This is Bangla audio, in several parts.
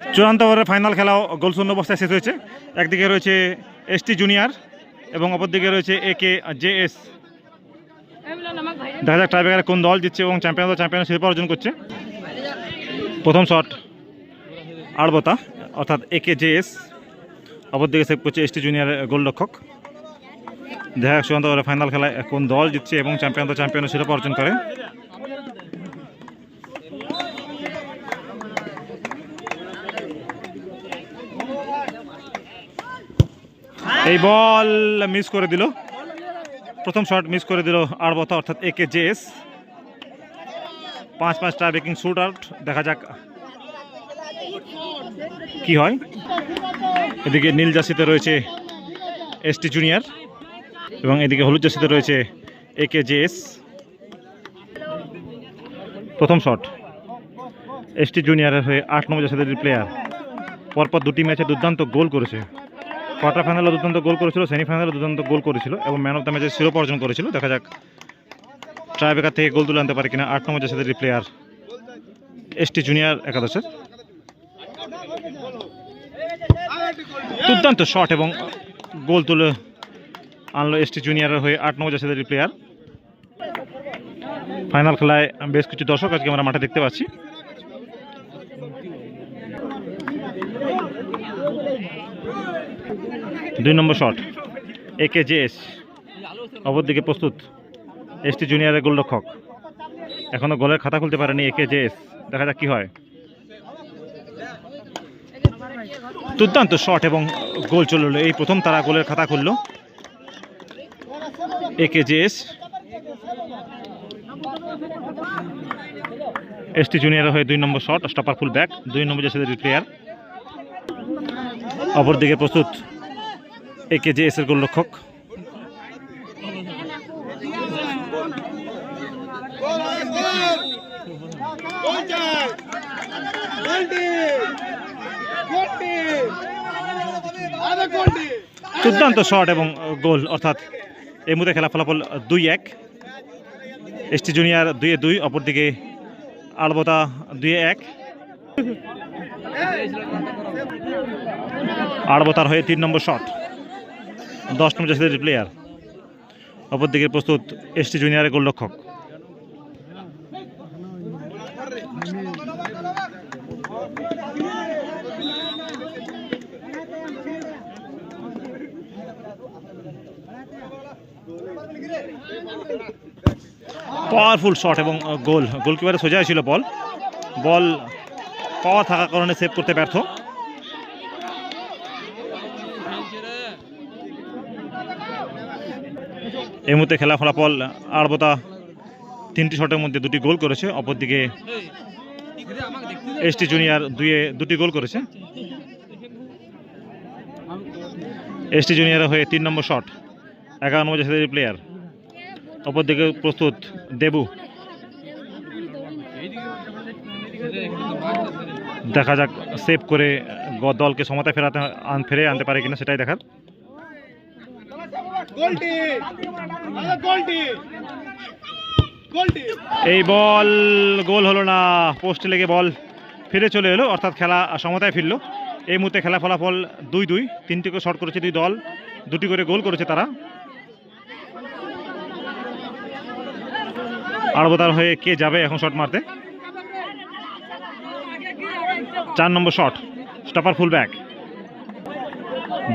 চূড়ান্ত ওভারের ফাইনাল খেলাও গোলশূন্য অবস্থায় শেষ হয়েছে। একদিকে রয়েছে এসটি জুনিয়র এবং অপরদিকে রয়েছে এ কে জে এস দেখা যাক ট্রাইবেকারে কোন দল জিতছে এবং চ্যাম্পিয়ন চ্যাম্পিয়ন শিল্প অর্জন করছে। প্রথম শট আড়বতা, অর্থাৎ এ কে জে এস অপরদিকে সেভ করছে এসটি জুনিয়রের গোলরক্ষক। দেখা যাক চূড়ান্ত ওভারের ফাইনাল খেলায় কোন দল জিতছে এবং চ্যাম্পিয়ন চ্যাম্পিয়ন শিরোপা অর্জন করে। এই বল মিস করে দিল। প্রথম শট মিস করে দিল আড়বতা অর্থাৎ এ কে জে এস পাঁচ পাঁচটা ব্রেকিং শুট আউট দেখা যাক কি হয়। এদিকে নীল জার্সিতে রয়েছে এসটি জুনিয়র এবং এদিকে হলুদ জার্সিতে রয়েছে এ কে জে এস প্রথম শট এসটি জুনিয়রের হয়ে আট নম্বর জার্সিদের প্লেয়ার পরপর দুটি ম্যাচে দুর্দান্ত গোল করেছে। কোয়ার্টার ফাইনালে দুর্দান্ত গোল করেছিল, সেমিফাইনালে দুর্দান্ত গোল করেছিল এবং ম্যান অফ দ্য ম্যাচের শিরোপা অর্জন করেছিল। দেখা যাক ট্রাইবেকার থেকে গোল তুলে আনতে পারে কিনা আট নম্বর জার্সিদের প্লেয়ার এসটি জুনিয়র একাদশের। দুর্দান্ত শট এবং গোল তুলে আনলো এসটি জুনিয়রের হয়ে আট নম্বর জার্সিদের প্লেয়ার ফাইনাল খেলায় বেশ কিছু দর্শক আজকে আমরা মাঠে দেখতে পাচ্ছি। দুই নম্বর shot A K J S অপরদিকে প্রস্তুত এসটি জুনিয়রের গোলরক্ষক। এখনও গোলের খাতা খুলতে পারেনি এ কে জে এস দেখা যাক কী হয়। দুর্দান্ত শট এবং গোল চলে এলো। এই প্রথম তারা গোলের খাতা খুললো A K J S ST junior হয়ে দুই নম্বর শট স্টপার ফুল ব্যাক দুই নম্বর জেসেদের প্লেয়ার অপরদিকে প্রস্তুত এ কে জে এস এর গোলরক্ষক দুর্দান্ত শট এবং গোল, অর্থাৎ এই মুহূর্তে খেলা ফলাফল দুই এক। এসটি জুনিয়র দুইয়ে দুই, অপরদিকে আলবতা দুইয়ে এক। আড়বতার হয়ে তিন নম্বর শট। দশ নম্বর জাতীয় প্লেয়ার অপরদিকে প্রস্তুত এসটি জুনিয়রের গোলরক্ষক। পাওয়ারফুল শট এবং গোল গোলকিপারে সোজা ছিল বল বল পাওয়ার থাকার কারণে সেভ করতে ব্যর্থ। এই মুহূর্তে খেলা ফলাফল আড়বতা তিনটি শটের মধ্যে দুটি গোল করেছে, অপরদিকে এসটি জুনিয়র দুয়ে দুটি গোল করেছে। এসটি জুনিয়র হয়ে তিন নম্বর শট, এগারো নম্বর জাতীয় প্লেয়ার অপরদিকে প্রস্তুত দেবু। দেখা যাক সেভ করে দলকে সমতায় ফেরাতে ফিরে আনতে পারে কিনা, সেটাই দেখার। এই বল, গোল হলো না, পোস্টে লেগে বল। ফিরে চলে এলো, অর্থাৎ খেলা সমতায় ফিরলো। এই মুহূর্তে খেলা ফলাফল দুই দুই, তিনটি করে শট করেছে দুই দল, দুটি করে গোল করেছে তারা। আড়বতার হয়ে কে যাবে এখন শট মারতে? চার নম্বর শট স্টপার ফুল ব্যাক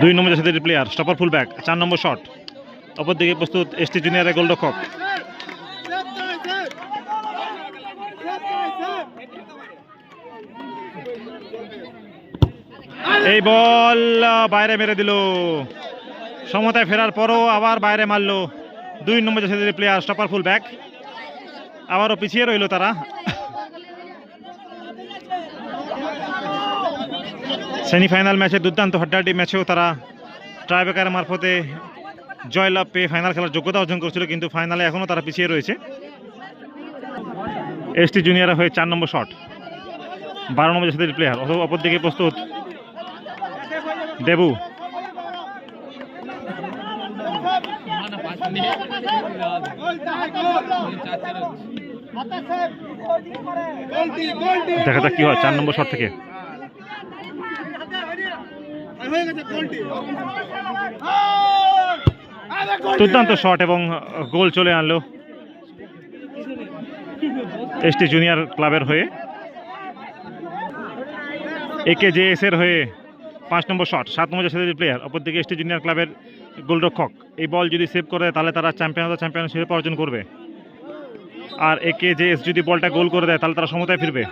দুই নম্বর জাতীয় প্লেয়ার স্টপার ফুল ব্যাক চার নম্বর শট। অপরদিকে প্রস্তুত এসটি জুনিয়রের গোলরক্ষক। এই বল বাইরে মেরে দিল। সমতায় ফেরার পরও আবার বাইরে মারলো। দুই নম্বর জাতীয় প্লেয়ার স্টপার ফুল ব্যাক আবারও পিছিয়ে রইল তারা। সেমিফাইনাল ম্যাচে দুর্দান্ত হাড্ডাহাড্ডি ম্যাচেও তারা ট্রাইবেকার মারফতে জয়লাভ পেয়ে ফাইনাল খেলার যোগ্যতা অর্জন করেছিল, কিন্তু ফাইনালে এখনও তারা পিছিয়ে রয়েছে। এসটি জুনিয়র হয়ে চার নম্বর শট। বারো নম্বর জাতীয় প্লেয়ার অথবা অপরদিকে প্রস্তুত দেবু। দেখা যাক কি হয়, চার নম্বর শট থেকে। হয়ে গেছে দুর্দান্ত শট এবং গোল চলে আনলো এসটি জুনিয়র ক্লাবের হয়ে। একে জে এর হয়ে পাঁচ নম্বর শট, সাত নম্বর জাতীয় প্লেয়ার অপরদিকে এসটি জুনিয়র ক্লাবের গোলরক্ষক। এই বল যদি সেভ করে, তাহলে তারা চ্যাম্পিয়ন অফ চ্যাম্পিয়ন শিরোপা অর্জন করবে। আর একে জে এস যদি বলটা গোল করে দেয়, তাহলে তারা সমতায় ফিরবে।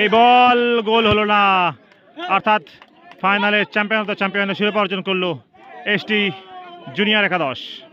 এই বল গোল হলো না। অর্থাৎ ফাইনালে চ্যাম্পিয়ন অফ দ্য চ্যাম্পিয়নের অর্জন করল এসটি জুনিয়র একাদশ।